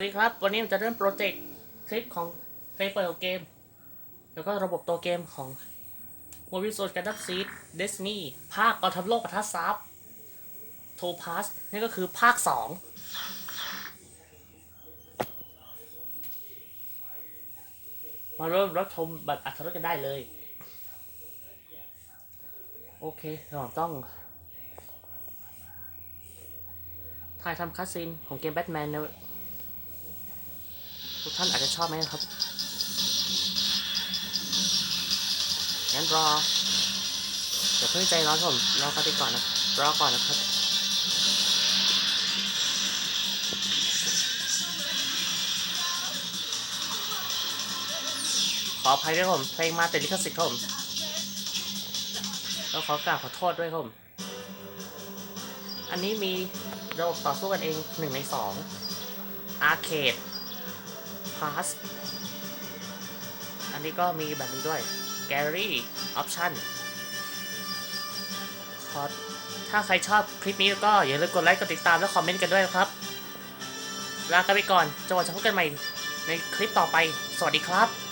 สวัสดีครับ วันนี้ผมจะเริ่มโปรเจกต์คลิปของเพลย์เปิดเกม แล้วก็ระบบตัวเกมของ Movie Source Gundam Seed Destiny ภาคกอทัพโลกปะทะซับโทพาสนี่ก็คือภาคสองมาเริ่มรับชมบัตรอัธรสกันได้เลย โอเคเราต้องถ่ายทำคัสซีนของเกมแบทแมนนะ ทุกท่านอาจจะชอบไหมครับ งั้นรอเดี๋ยวเพิ่งใจร้อนผมรอกันไปก่อนนะ รอก่อนนะครับขออภัยด้วยครับผม เพลงมาติดลิขสิทธิ์ครับผมแล้วขอกราบขอโทษด้วยครับผม อันนี้มีระบบต่อสู้กันเองหนึ่งในสองอาร์เคด Pass อันนี้ก็มีแบบนี้ด้วย Gallery Option ขอถ้าใครชอบคลิปนี้ก็อย่าลืมกดไลค์กดติดตามและคอมเมนต์กันด้วยนะครับ ลากันไปก่อนจนกว่าจะพบกันใหม่ในคลิปต่อไป สวัสดีครับ